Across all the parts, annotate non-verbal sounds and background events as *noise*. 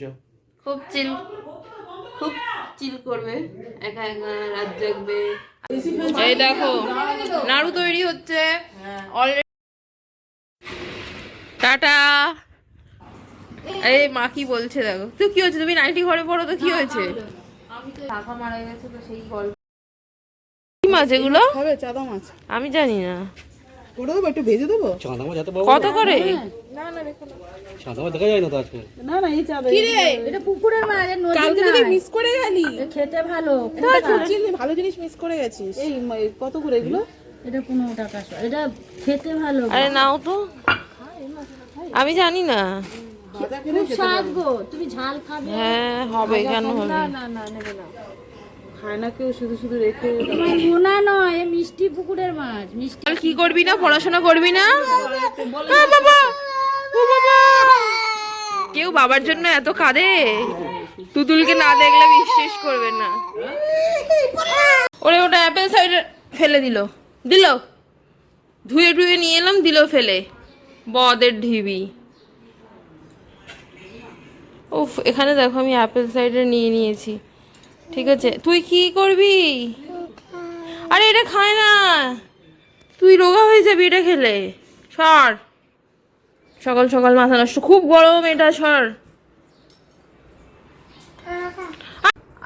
যাও খুব চিল খুব চিল করবে একা একা রাত জাগবে। এই দেখো নাড়ু তৈরি হচ্ছে। অলরেডি টাটা। এই মা কি বলছে দেখো। তো কি হচ্ছে তুমি নাইটি ঘরে পড়ো তো কি হয়েছে? টাকা মারা গেছে তো সেই গল্প কি মাছ এগুলো? হবে চাদা মাছ। আমি জানি না। করে দেবো একটু ভেজে দেবো? চাঁদা মাছ এত কত করে? চাঁদা মাছ দেখা যায় না তো আজকে? না না এই চাদা। এটা পুকুরের মাছ এটা কালকে না। মিস করে গেলি? খেতে ভালো ভালো। জিনিস মিস করে গেছিস। এই কত করে এগুলো? এটা পনেরো টাকা এটা খেতে ভালো। আরে নাও তো। আমি জানি না। খুব স্বাদ গো। তুমি ঝাল খাবে। হ্যাঁ হবে কেন হবে? না না না নেবে না। খায় না কেউ শুধু শুধু রেখে নয় এ মিষ্টি পুকুরের মাছ মিষ্টি কি করবি না? পড়াশোনা করবি না? বাবা! ও বাবা! কেউ বাবার জন্য এত কাঁদে? তুতুলকে না দেখলে বিশ্বাস করবে না। ওরে ওটা অ্যাপেল সাইডে ফেলে দিল। দিল? ধুয়ে ধুয়ে নিয়ে এলাম দিল ফেলে। বদের ঢিবি। উফ এখানে দেখো আমি অ্যাপেল সাইডার নিয়ে নিয়েছি। ঠিক আছে। তুই কি করবি? আরে এটা খায় না। তুই রোগা হয়ে যাবি এটা খেলে। সর। সকাল সকাল মাথা নষ্ট। খুব গরম এটা, সর।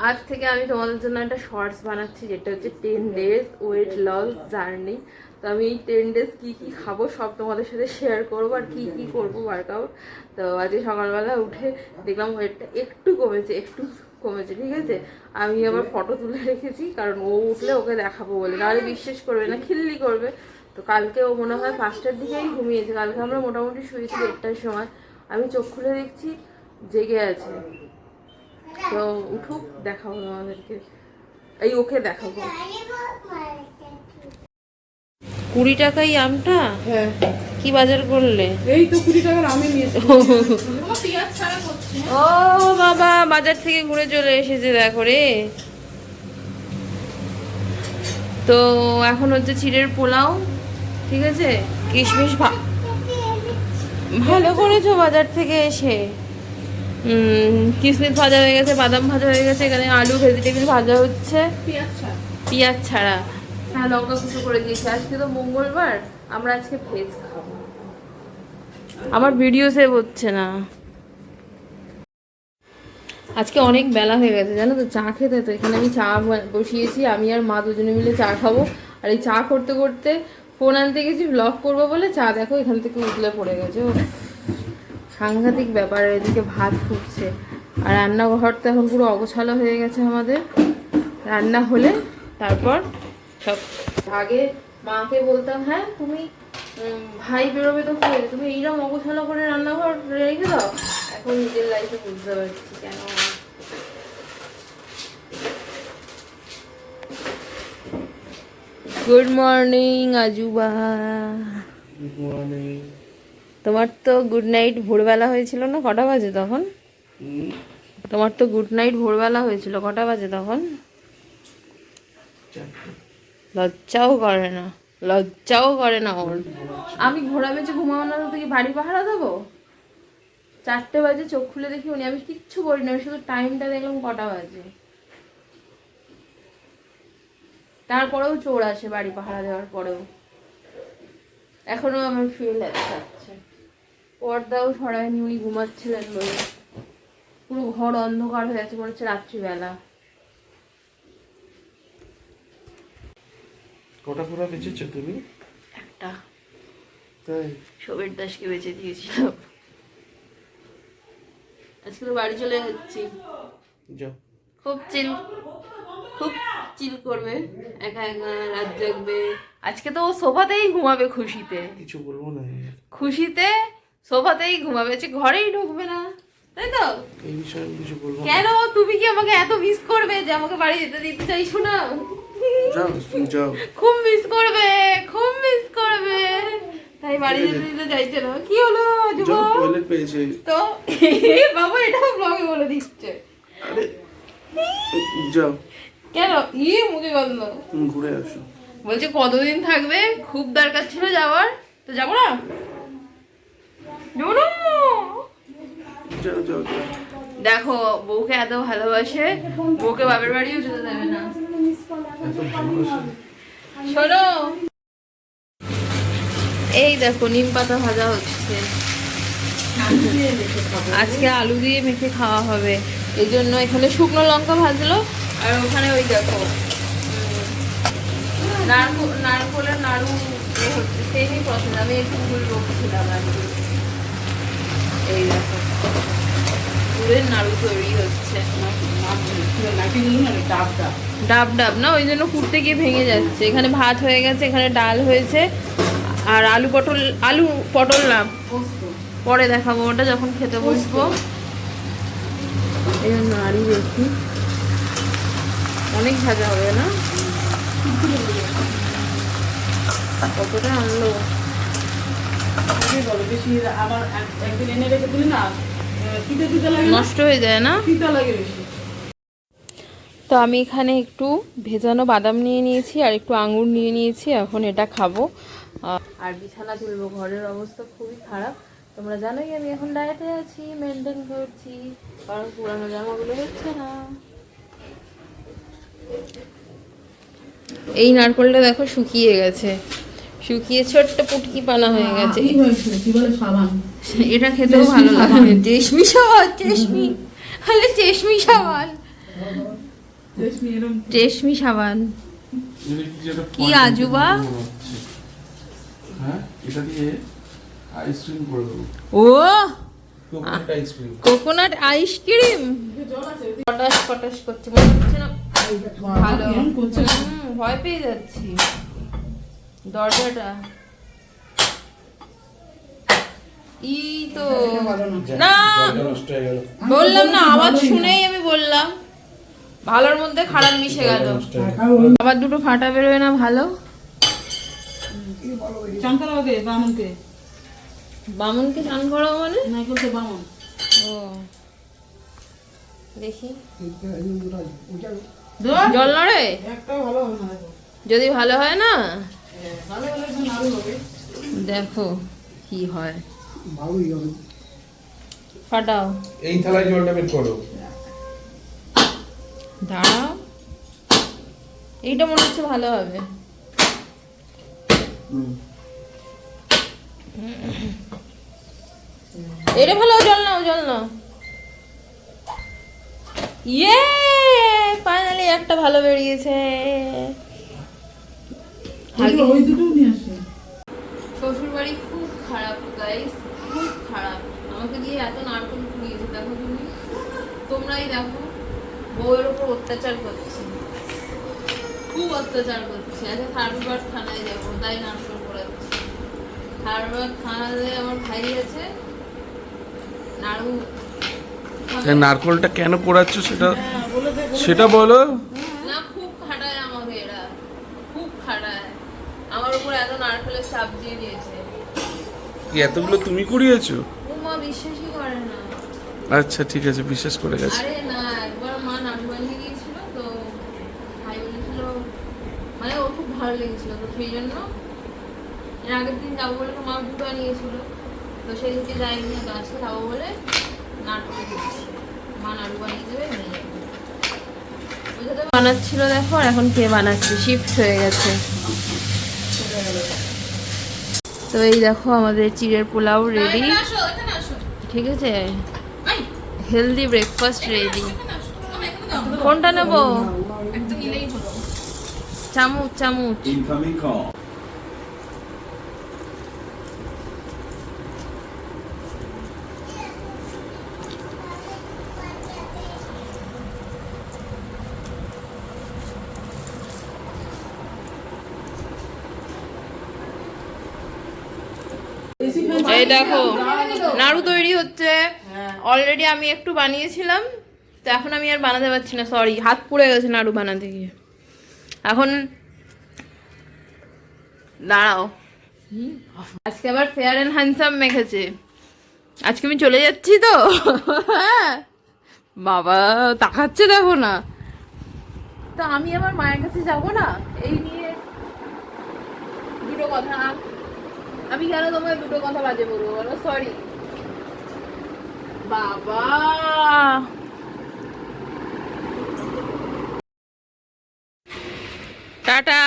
আজ থেকে আমি তোমাদের জন্য একটা শর্টস বানাচ্ছি, যেটা হচ্ছে ten days weight loss journey তো আমি এই টেন ডেজ কী কী খাব সব তোমাদের সাথে শেয়ার করব আর কী কী করব ওয়ার্কআউট তো আজকে সকালবেলা উঠে দেখলাম ওয়েটটা একটু কমেছে, একটু কমেছে, ঠিক আছে? আমি আমার ফটো তুলে রেখেছি, কারণ ও উঠলে ওকে দেখাবো বলে। নাহলে বিশ্বাস করবে না, খিল্লি করবে। তো কালকে ও মনে হয় পাঁচটার দিকেই ঘুমিয়েছে। কালকে আমরা মোটামুটি শুয়েছি দেড়টার সময়। আমি চোখ খুলে দেখছি, জেগে আছে। তো উঠুক, দেখাবো আমাদেরকে এই ওকে দেখাবো। কুড়ি টাকাই আমটা? হ্যাঁ। কি বাজার করলে? এই তো কুড়ি টাকার আমি ও বাবা বাজার থেকে ঘুরে চলে এসেছে দেখো রে। তো এখন হচ্ছে চিড়ের পোলাও ঠিক আছে? কিশমিশ ভালো করেছ বাজার থেকে এসে। কিশমিশ ভাজা হয়ে গেছে বাদাম ভাজা হয়ে গেছে এখানে আলু ভেজিটেবিল ভাজা হচ্ছে। পেঁয়াজ ছাড়া। হ্যাঁ লঙ্কা কুচো করে দিয়েছি। আজকে তো মঙ্গলবার আমরা আজকে ভেজ খাব। আমার ভিডিও সেভ হচ্ছে না। আজকে অনেক বেলা হয়ে গেছে জানো তো? চা খেতে তো এখানে আমি চা বসিয়েছি আমি আর মা দুজনে মিলে চা খাব। আর এই চা করতে করতে ফোন আনতে গেছি ব্লগ করব বলে চা দেখো এখান থেকে উতলে পড়ে গেছে ও। সাংঘাতিক ব্যাপার এদিকে ভাত ফুটছে। আর রান্নাঘর তো এখন পুরো অগোছালো হয়ে গেছে আমাদের। রান্না হলে তারপর সব আগে মাকে বলতাম হ্যাঁ তুমি ভাই বেরোবে তো কি তুমি এইরকম অগোছালো করে রান্নাঘর রেখে দাও। এখন নিজের লাইফে বুঝতে পারছি কেন গুড মর্নিং আজুবা। তোমার তো গুড নাইট ভোরবেলা হয়েছিল না? কটা বাজে তখন? তোমার তো গুড নাইট ভোরবেলা হয়েছিল কটা বাজে তখন? লজ্জাও করে না, লজ্জাও করে না ওর। আমি ঘোড়া বেঁচে ঘুমাবো না তো কি বাড়ি পাহারা দেবো? চারটে বাজে চোখ খুলে দেখি উনি, আমি কিচ্ছু করি না আমি শুধু টাইমটা দেখলাম কটা বাজে। তারপরেও চোর আসে বাড়ি পাহারা দেওয়ার পরেও। এখনও আমার ফিল যাচ্ছে পর্দাও সরায়নি, উনি ঘুমাচ্ছিলেন বলে। পুরো ঘর অন্ধকার হয়ে আছে মনে হচ্ছে রাত্রিবেলা। কটা ফোড়া বেঁচেছো তুমি? একটা। তাই? সবের দাসকে বেঁচে দিয়েছিলাম। আজকে তো বাড়ি চলে যাচ্ছি। যাও। খুব চিল খুব চিল করবে। একা একা রাত জাগবে। আজকে তো ও সোফাতেই ঘুমাবে খুশিতে। কিছু বলব না খুশিতে সোফাতেই ঘুমাবে। আজকে ঘরেই ঢুকবে না। তাই তো? এই বিষয়ে কিছু বলব কেন? তুমি কি আমাকে এত মিস করবে যে আমাকে বাড়ি যেতে দিতে চাইছো না? যাও যাও। খুব মিস করবে খুব মিস করবে। তাই বাড়ি যেতে দিতে চাইছে না কি হলো যুব টয়লেট পেয়েছে। তো বাবা এটাও ব্লগে বলে দিচ্ছে। আরে যাও। কেন? ইয়ে মুখে গন্ধ। ঘুরে আসো। বলছে কতদিন থাকবে? খুব দরকার ছিল যাওয়ার। তো যাব না? যাব না। দেখো বউকে এত ভালোবাসে বউকে বাপের বাড়িও যেতে দেবে না। শোনো এই দেখো নিম পাতা ভাজা হচ্ছে। আজকে আলু দিয়ে মেখে খাওয়া হবে। এই জন্য এখানে শুকনো লঙ্কা ভাজলো। আর ওখানে ওই দেখো নারকোলের নাড়ু এ হচ্ছে সেমই পছন্দ আমি একটু ভুল বকছিলাম আর এই দেখো। ডাব ডাব না, ওই জন্য কুড়তে গিয়ে ভেঙে যাচ্ছে। এখানে ভাত হয়ে গেছে, এখানে ডাল হয়েছে, আর আলু পটল আলু পটল না, পরে দেখাবো ওটা যখন খেতে বসবো। এই নাড়ি দেখি। অনেক ভাজা হবে, না? কতটা আনলো? বেশি আবার এক- একদিন এনে রেখে দিলি না নষ্ট হয়ে যায় না? তো আমি এখানে একটু ভেজানো বাদাম নিয়ে নিয়েছি আর একটু আঙুর নিয়ে নিয়েছি এখন এটা খাব। আর বিছানা তুলবো ঘরের অবস্থা খুবই খারাপ। তোমরা জানোই আমি এখন ডায়েটে আছি মেনটেন করছি কারণ পুরানো জামাগুলো হচ্ছে না। এই নারকলটা দেখো শুকিয়ে গেছে। শুকিয়ে ছোট্ট পুটকি পানা হয়ে গেছে। *laughs* এটা খেতেও ভালো লাগে। চেশমি সাবান চেশমি আরে চেশমি সাবান রেশমি এরম সাবান কি আজুবা? হ্যাঁ? এটা দিয়ে আইসক্রিম করে দেবো। ও! কোকোনাট আইসক্রিম পটাশ পটাশ করছে। মনে হচ্ছে না ভালো। ভয় পেয়ে যাচ্ছি। দরজাটা। ই তো না। হয়ে বললাম না আওয়াজ শুনেই আমি বললাম। ভালোর মধ্যে খারাপ মিশে গেল। আবার দুটো ফাটা বেরোয় না ভালো? বামনকে। বামুনকে চান করাবো মানে? বামন। ও। দেখি। জল। নড়ে? একটাও ভালো হবে না দেখো কি হয়। না ভালো হলে একটু নাড়ু হবে। ফাটাও। এই থালায় জলটা বের করো। দাঁড়াও। এইটা মনে হচ্ছে ভালো হবে। এটা ভালো জল নাও জল নাও। ইয়ে! ফাইনালি একটা ভালো বেরিয়েছে। শ্বশুর বাড়ি খুব খারাপ গাইস খারাপ। আমাকে দিয়ে এত নারকল দেখো তুমি। তোমরাই দেখো বউয়ের ওপর অত্যাচার করছে। খুব অত্যাচার করছে। আচ্ছা থার্ডবার থানায় যাব তাই নারকল করাচ্ছে থার্ডবার থানাতে আমার ভাই আছে নাড়ু নারকলটা কেন পোড়াচ্ছ সেটা হ্যাঁ সেটা বলো। না খুব খাটায় আমাকে এরা। খুব খাটায়। আমার উপর এত নারকেলের চাপ দিয়ে দিয়েছে। কি এতগুলো তুমি কুড়িয়েছো? মা বিশ্বাসই করে না। আচ্ছা ঠিক আছে বিশ্বাস করে গেছে। আরে না একবার মা নাড়ু বানিয়ে গিয়েছিল তো ভাই বলেছিল মানে ও খুব ভালো লেগেছিল তো সেই জন্য এর আগের দিন যাব বলে মা দুটো আনিয়েছিল তো সেই দিনকে যাইনি আজকে যাব বলে নাটকে দিচ্ছি মা নাড়ু বানিয়ে দেবে নিয়ে যাব। তো বানাচ্ছিল দেখো আর এখন কে বানাচ্ছে? শিফট হয়ে গেছে। তো এই দেখো আমাদের চিড়ের পোলাও রেডি ঠিক আছে? হেলদি ব্রেকফাস্ট রেডি কোনটা নেব? চামচ চামচ। দেখো, নাড়ু তৈরি হচ্ছে। অলরেডি আমি একটু বানিয়েছিলাম, তো এখন আমি আর বানাতে পারছি না সরি হাত পুড়ে গেছে নাড়ু বানাতে গিয়ে। এখন, দাঁড়াও। আজকে আবার ফেয়ার অ্যান্ড হ্যান্ডসাম মেখেছে। আজকে আমি চলে যাচ্ছি তো। বাবা, তাকাচ্ছে দেখো না। তো আমি আমার মায়ের কাছে যাব না, এই নিয়ে দুটো কথা। আমি কেন তোমার দুটো কথা বাজে বলব বলো? সরি বাবা! টাটা।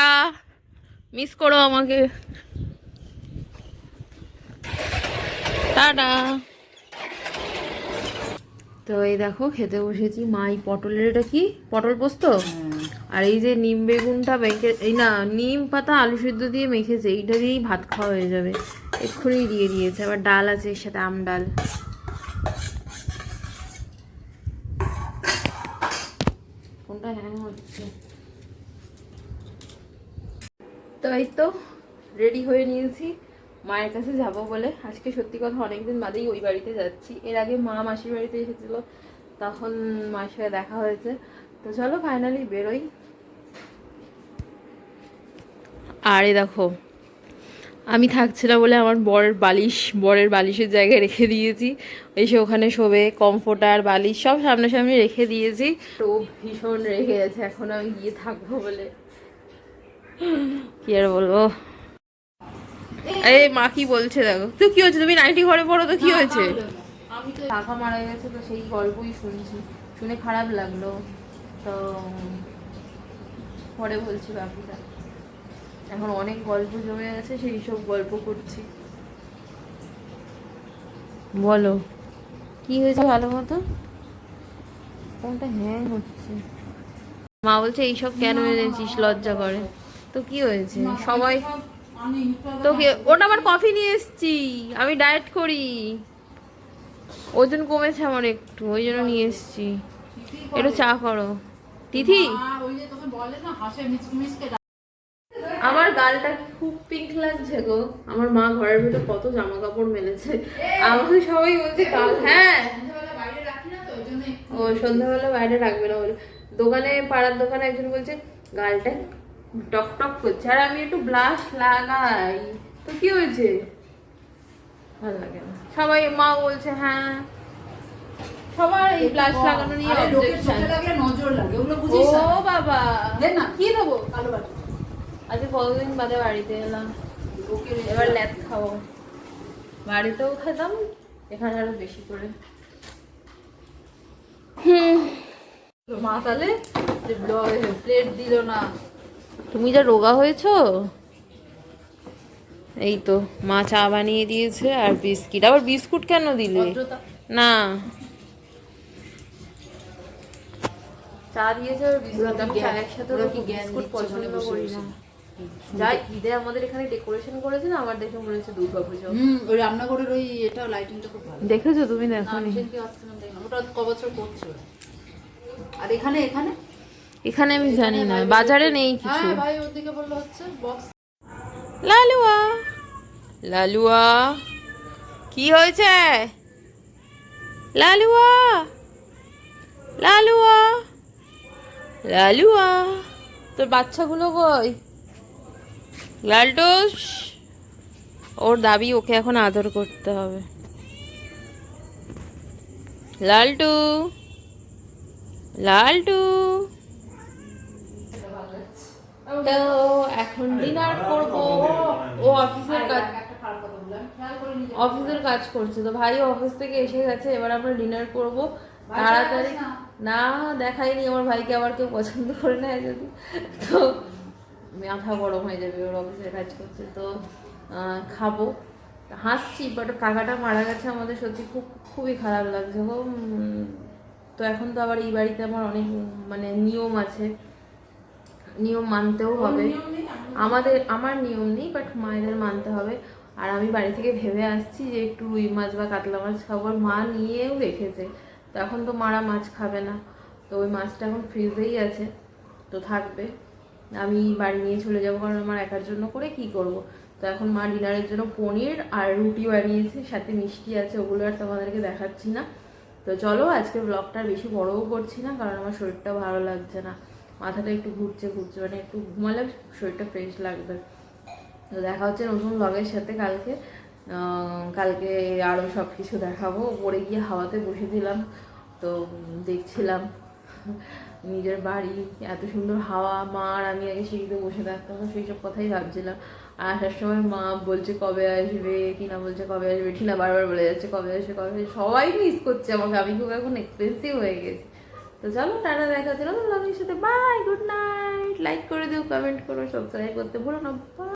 মিস করো আমাকে। টাটা। তো এই দেখো, খেতে বসেছি। মা, এই পটলের এটা কি? পটল পোস্ত? আর এই যে নিম বেগুনটা মেখে, এই না, নিম পাতা আলু সিদ্ধ দিয়ে মেখেছে, এইটা দিয়েই ভাত খাওয়া হয়ে যাবে। এক্ষুনি দিয়ে দিয়েছে, আবার ডাল আছে এর সাথে, আম ডাল। কোনটা হ্যাং হচ্ছে? তো এই তো রেডি হয়ে নিয়েছি। মায়ের কাছে যাব বলে। আজকে সত্যি কথা অনেকদিন বাদেই ওই বাড়িতে যাচ্ছি। এর আগে মা মাসির বাড়িতে এসেছিল, তখন মায়ের সাথে দেখা হয়েছে। তো চলো ফাইনালি বেরোই। আরে দেখো আমি থাকছিলাম বলে আমার বরের বালিশ বরের বালিশের জায়গায় রেখে দিয়েছি। এসে ওখানে শোবে কমফোর্টার বালিশ সব সামনাসামনি রেখে দিয়েছি। তো ভীষণ রেখে গেছে এখন আমি গিয়ে থাকব বলে। কি আর বলব? এই মা কি বলছে দেখো? তো কি হয়েছে? তুমি নাইটি ঘরে পড়ো তো কি হয়েছে? কাকা মারা গেছে তো সেই গল্পই শুনছি। শুনে খারাপ লাগল। তো পরে বলছি বাকিটা। এখন অনেক গল্প জমে আছে সেই সব গল্প করছি। বলো। কি হয়েছে ভালো মতো? কোনটা হ্যাং হচ্ছে? মা বলছে এইসব কেন এনেছিস? লজ্জা করে। তো কি হয়েছে? সবাই তোকে ওটা আমার কফি নিয়ে এসেছি। আমি ডায়েট করি। ওজন কমেছে আমার একটু ওই জন্য নিয়ে এসেছি। একটু চা করো। তিথি? আমার গালটা খুব পিঙ্ক লাগছে গো। আমার মা ঘরের ভিতর কত জামা কাপড় মেলেছে আমাকে সবাই বলছে গাল হ্যাঁ। ও সন্ধ্যাবেলা বাইরে রাখবে না বলে। দোকানে পাড়ার দোকানে একজন বলছে গালটা টক টক করছে। আর আমি একটু ব্লাশ লাগাই। তো কি হয়েছে? ভালো লাগে না। সবাই মা বলছে হ্যাঁ। সবার এই ব্লাশ লাগানো নিয়ে অবজেকশন নজর লাগে ওগুলো ও বুঝিস বাবা। দেখ না। কি দেবো? কালো বাটি। আজকে কতদিন বাদে বাড়িতে এলাম। এবার ল্যাদ খাব। বাড়িতেও খেতাম এখানে আরও বেশি করে। মা তাহলে প্লেট দিল না। তুমি যা রোগা হয়েছো? এই তো মা চা বানিয়ে দিয়েছে আর বিস্কিট। আবার বিস্কুট কেন দিলে? না। চা দিয়েছে আর বিস্কুট। আমি বিস্কুট পছন্দ করি না। যাই ঈদে আমাদের এখানে ডেকোরেশন করেছে না আমার দেখে মনে হচ্ছে দুর্গাপুজো হুম ওই রান্নাঘরের ওই এটা লাইটিংটা খুব ভালো। দেখেছ তুমি না, দেখো দেখলাম। ওটা ক বছর করছে। আর এখানে এখানে? এখানে আমি জানি না বাজারে নেই কিছু। হ্যাঁ ভাই ওর দিকে বলল হচ্ছে বক্স লালুয়া। লালুয়া কি হয়েছে? লালুয়া লালুয়া লালুয়া। তোর বাচ্চাগুলো কই? লালটুস। ওর দাবি ওকে এখন আদর করতে হবে। লালটু। লালটু। তো এখন ডিনার করব। ও অফিসের কাজ একটা খারাপ কথা বললাম খেয়াল করে নিজে অফিসের কাজ করছে। তো ভাই অফিস থেকে এসে গেছে। এবার আমরা ডিনার করব। তাড়াতাড়ি না দেখাইনি। আমার ভাইকে আবার কেউ পছন্দ করে নেয় যদি। তো মাথা গরম হয়ে যাবে ওর অফিসের কাজ করছে তো খাব। হাসছি বাট কাকাটা মারা গেছে আমাদের সত্যি খুব খুবই খারাপ লাগছে। গো তো এখন তো আবার এই বাড়িতে আমার অনেক মানে নিয়ম আছে। নিয়ম মানতেও হবে। আমাদের আমার নিয়ম নেই বাট মায়েদের মানতে হবে। আর আমি বাড়ি থেকে ভেবে আসছি যে একটু রুই মাছ বা কাতলা মাছ খাবার মা নিয়েও রেখেছে। তো এখন তো মারা মাছ খাবে না। তো ওই মাছটা এখন ফ্রিজেই আছে তো থাকবে। আমি বাড়ি নিয়ে চলে যাব কারণ আমার একার জন্য করে কি করব? তো এখন মা ডিনারের জন্য পনির আর রুটি বানিয়েছে, সাথে মিষ্টি আছে, ওগুলো আর তোমাদেরকে দেখাচ্ছি না। তো চলো আজকে ব্লগটা বেশি বড়ও করছি না, কারণ আমার শরীরটা ভালো লাগছে না। মাথাটা একটু ঘুরছে ঘুরছে মানে একটু ঘুমালে শরীরটা ফ্রেশ লাগবে। তো দেখা হচ্ছে নতুন ব্লগের সাথে কালকে। কালকে আরও সব কিছু দেখাবো। পরে গিয়ে হাওয়াতে বসে দিলাম, তো দেখছিলাম। নিজের বাড়ি, এত সুন্দর হাওয়া মা আর আমি আগে সিঁড়িতে বসে থাকতাম সেই সব কথাই ভাবছিলাম। আর আসার সময় মা বলছে, কবে আসবে? কিনা বলছে, কবে আসবে? টিনা বারবার বলে যাচ্ছে, কবে আসবে কবে আসবে? সবাই মিস করছে আমাকে, আমি খুব এখন এক্সপেন্সিভ হয়ে গেছি। তো চলো, টাটা, দেখা ছিল সাথে। বাই গুড নাইট লাইক করে দিও কমেন্ট করো সাবস্ক্রাইব করতে ভুলো না.